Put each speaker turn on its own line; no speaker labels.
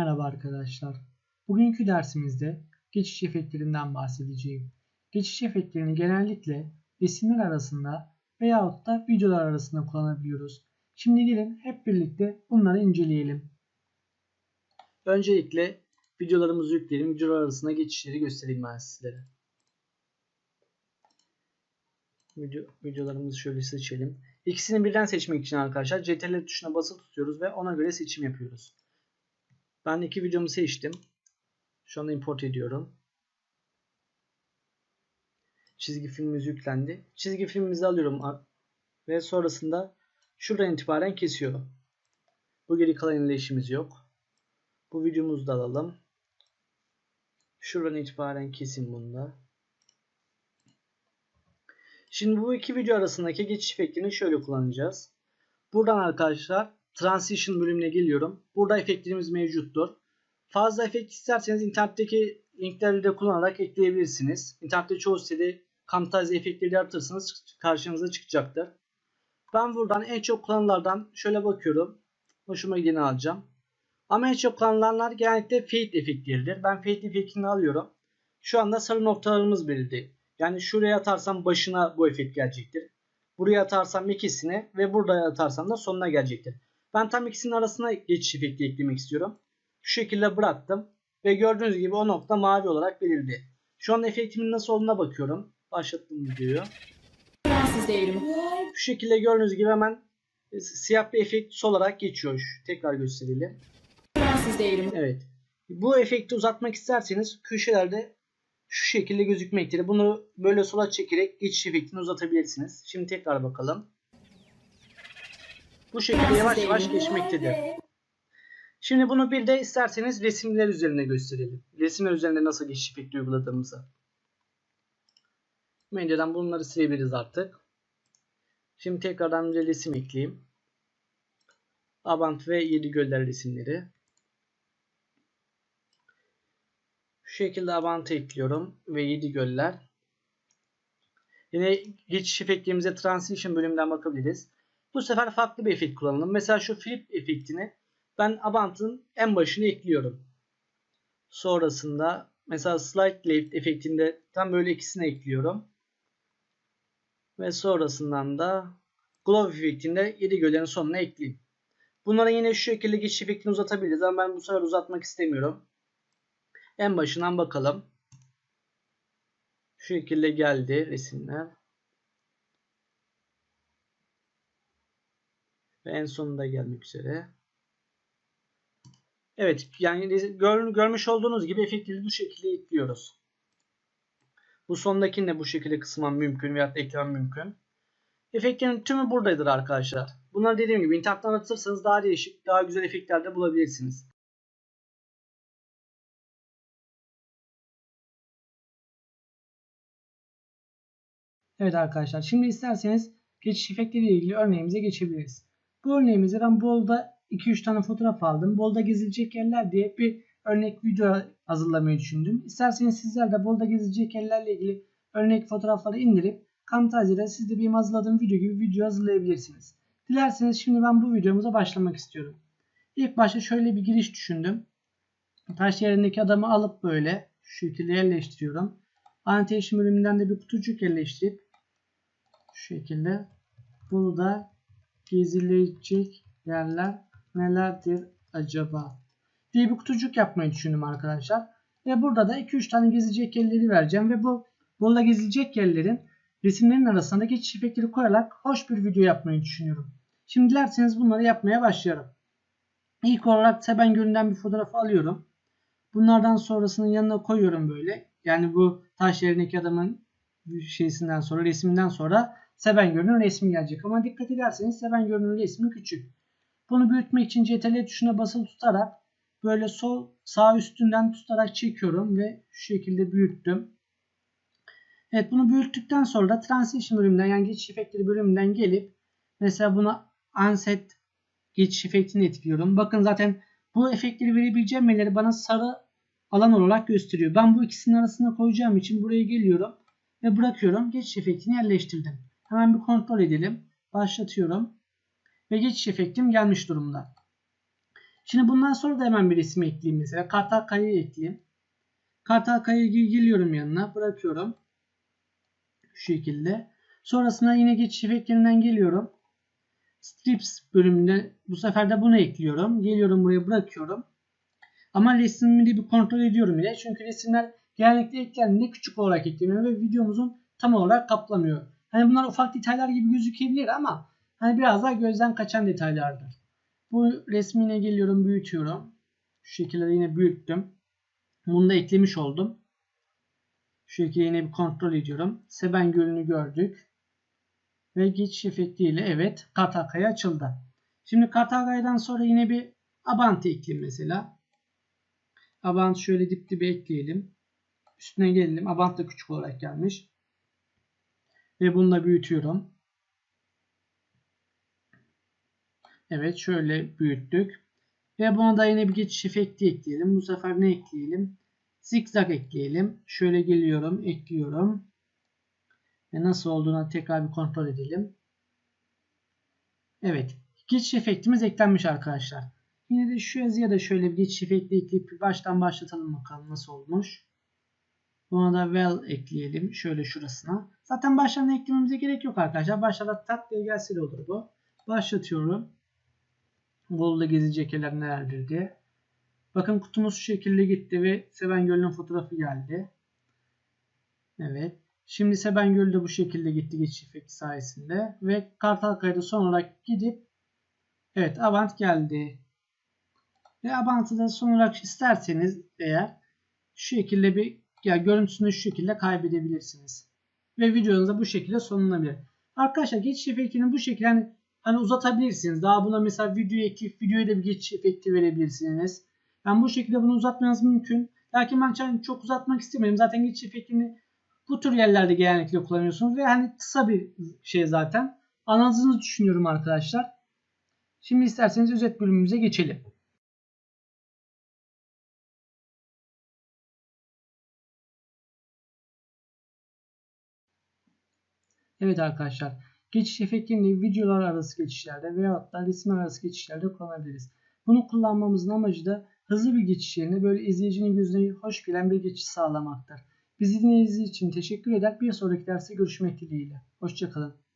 Merhaba arkadaşlar. Bugünkü dersimizde geçiş efektlerinden bahsedeceğim. Geçiş efektlerini genellikle resimler arasında veyahut da videolar arasında kullanabiliyoruz. Şimdi gelin hep birlikte bunları inceleyelim. Öncelikle videolarımızı yükleyelim. Videolar arasında geçişleri göstereyim ben sizlere. Video, videolarımızı şöyle seçelim. İkisini birden seçmek için arkadaşlar CTRL tuşuna basılı tutuyoruz ve ona göre seçim yapıyoruz. Ben iki videomu seçtim. Şu anda import ediyorum. Çizgi filmimiz yüklendi. Çizgi filmimizi alıyorum ve sonrasında şuradan itibaren kesiyor. Bu geri kalan ile işimiz yok. Bu videomuzu da alalım. Şuradan itibaren kesin bunda. Şimdi bu iki video arasındaki geçiş efektini şöyle kullanacağız. Buradan arkadaşlar Transition bölümüne geliyorum. Burada efektlerimiz mevcuttur. Fazla efekt isterseniz internetteki linkleri de kullanarak ekleyebilirsiniz. İnternette çoğu sitede Camtasia efektleri yaratırsanız karşınıza çıkacaktır. Ben buradan en çok kullanılardan şöyle bakıyorum. Hoşuma gideni alacağım. Ama en çok kullanılanlar genellikle fade efektleridir. Ben fade efektini alıyorum. Şu anda sarı noktalarımız belirdi. Yani şuraya atarsam başına bu efekt gelecektir. Buraya atarsam ikisine ve burada atarsam da sonuna gelecektir. Ben tam ikisinin arasına geçiş efekti eklemek istiyorum. Şu şekilde bıraktım. Ve gördüğünüz gibi o nokta mavi olarak belirdi. Şu an efektimin nasıl olduğuna bakıyorum. Başlattım videoyu.
Fransız devrimi.
Şu şekilde gördüğünüz gibi hemen e, siyah bir efekt olarak geçiyor. Tekrar gösterelim.
Fransız devrimi.
Evet. Bu efekti uzatmak isterseniz köşelerde şu şekilde gözükmektedir. Bunu böyle sola çekerek geçiş efektini uzatabilirsiniz. Şimdi tekrar bakalım. Bu şekilde yavaş yavaş geçmektedir. Şimdi bunu bir de isterseniz resimler üzerine gösterelim. Resimler üzerinde nasıl geçiş efekti uyguladığımızı. Medyadan bunları silebiliriz artık. Şimdi tekrardan bir resim ekleyeyim. Abant ve Yedi Göller resimleri. Şu şekilde Abant'ı ekliyorum ve Yedi Göller. Yine geçiş efektlerimize Transition bölümünden bakabiliriz. Bu sefer farklı bir efekt kullanalım. Mesela şu flip efektini ben Abant'ın en başına ekliyorum. Sonrasında mesela Slide Left efektinde tam böyle ikisini ekliyorum. Ve sonrasından da Glow efektinde 7 göllerin sonuna ekleyeyim. Bunlara yine şu şekilde geçiş efektini uzatabiliriz ama ben bu sefer uzatmak istemiyorum. En başından bakalım. Şu şekilde geldi resimler. Ve en sonunda gelmek üzere. Evet yani gör, görmüş olduğunuz gibi efektleri bu şekilde ekliyoruz. Bu sondakini de bu şekilde kısmam mümkün veya eklemem mümkün. Efektlerin tümü buradadır arkadaşlar. Bunları dediğim gibi internetten aratırsanız daha değişik, daha güzel efektler de bulabilirsiniz. Evet arkadaşlar şimdi isterseniz geçiş efektleri ile ilgili örneğimize geçebiliriz. Bu örneğimizde ben Bol'da 2-3 tane fotoğraf aldım. Bol'da gezilecek yerler diye bir örnek video hazırlamayı düşündüm. İsterseniz sizler de Bol'da gezilecek yerlerle ilgili örnek fotoğrafları indirip Camtasia'da siz de benim hazırladığım video gibi video hazırlayabilirsiniz. Dilerseniz şimdi ben bu videomuza başlamak istiyorum. İlk başta şöyle bir giriş düşündüm. Taş yerindeki adamı alıp böyle şu şekilde yerleştiriyorum. Annotation bölümünden de bir kutucuk yerleştirip şu şekilde burada gezilecek yerler nelerdir acaba diye bir kutucuk yapmayı düşündüm arkadaşlar. Ve burada da 2-3 tane gezilecek yerleri vereceğim ve bu burada gezilecek yerlerin resimlerin arasında geçiş efektleri koyarak hoş bir video yapmayı düşünüyorum. Şimdi dilerseniz bunları yapmaya başlayalım. İlk olarak Seben Gölü'nden bir fotoğraf alıyorum. Bunlardan sonrasının yanına koyuyorum böyle. Yani bu taş yerindeki adamın şeysinden sonra resminden sonra Seben Gölü'nün resmi gelecek. Ama dikkat ederseniz Seben Gölü'nün resmi küçük. Bunu büyütmek için CTRL tuşuna basılı tutarak böyle sol sağ üstünden tutarak çekiyorum ve şu şekilde büyüttüm. Evet bunu büyüttükten sonra da Transition bölümünden yani geçiş efektleri bölümünden gelip mesela buna Unset geçiş efektini etkiliyorum. Bakın zaten bu efektleri verebileceğim yerleri bana sarı alan olarak gösteriyor. Ben bu ikisinin arasına koyacağım için buraya geliyorum ve bırakıyorum. Geçiş efektini yerleştirdim. Hemen bir kontrol edelim. Başlatıyorum. Ve geçiş efektim gelmiş durumda. Şimdi bundan sonra da hemen bir resim ekleyeyim mesela. Kartal Kaya'yı ekleyeyim. Kartal Kaya'ya geliyorum yanına. Bırakıyorum. Şu şekilde. Sonrasında yine geçiş efektlerinden geliyorum. Strips bölümünde bu sefer de bunu ekliyorum. Geliyorum buraya bırakıyorum. Ama de bir kontrol ediyorum yine. Çünkü resimler genellikle eklendiğinde küçük olarak ekleniyor ve videomuzun tam olarak kaplamıyor. Hani bunlar ufak detaylar gibi gözükebilir ama hani biraz daha gözden kaçan detaylardır. Bu resmine geliyorum büyütüyorum. Şu şekilde yine büyüttüm. Bunu da eklemiş oldum. Şu şekilde yine bir kontrol ediyorum. Seben Gölü'nü gördük. Ve geçiş efektiyle evet Kartakaya açıldı. Şimdi Kartakaya'dan sonra yine bir Abant ekleyeyim mesela. Abant şöyle dip dibe ekleyelim. Üstüne gelelim. Abant da küçük olarak gelmiş. Ve bunu da büyütüyorum. Evet şöyle büyüttük. Ve buna da yine bir geçiş efekti ekleyelim. Bu sefer ne ekleyelim? Zigzag ekleyelim. Şöyle geliyorum, ekliyorum. Ve nasıl olduğuna tekrar bir kontrol edelim. Evet. Geçiş efektimiz eklenmiş arkadaşlar. Yine de şu yazıya da şöyle bir geçiş efekti ekleyip baştan başlatalım bakalım nasıl olmuş. Buna da well ekleyelim. Şöyle şurasına. Zaten baştan eklememize gerek yok arkadaşlar. Başlarda tak diye gelse de olur bu. Başlatıyorum. Bolu'da gezilecek yerler nelerdir diye. Bakın kutumuz şu şekilde gitti ve Seben Gölü'nün fotoğrafı geldi. Evet. Şimdi Seben Gölü de bu şekilde gitti geçiş efekti sayesinde. Ve Kartal Kaya'da son olarak gidip evet Avant geldi. Ve Avant'ı da son olarak isterseniz eğer şu şekilde bir ya görüntüsünü şu şekilde kaybedebilirsiniz. Ve videonuz da bu şekilde sonlanabilir. Arkadaşlar geçiş efektini bu şekilde hani, hani uzatabilirsiniz. Daha buna mesela video ekleyip videoya da bir geçiş efekti verebilirsiniz. Yani bu şekilde bunu uzatmanız mümkün. Lakin ben çok uzatmak istemedim. Zaten geçiş efektini bu tür yerlerde genellikle kullanıyorsunuz ve hani kısa bir şey zaten. Anladığınızı düşünüyorum arkadaşlar. Şimdi isterseniz özet bölümümüze geçelim. Evet arkadaşlar. Geçiş efektini videolar arası geçişlerde veyahut da resim arası geçişlerde kullanabiliriz. Bunu kullanmamızın amacı da hızlı bir geçiş yerine böyle izleyicinin gözüne hoş gelen bir geçiş sağlamaktır. Bizi dinlediğiniz için teşekkür eder. Bir sonraki derste görüşmek dileğiyle. Hoşçakalın.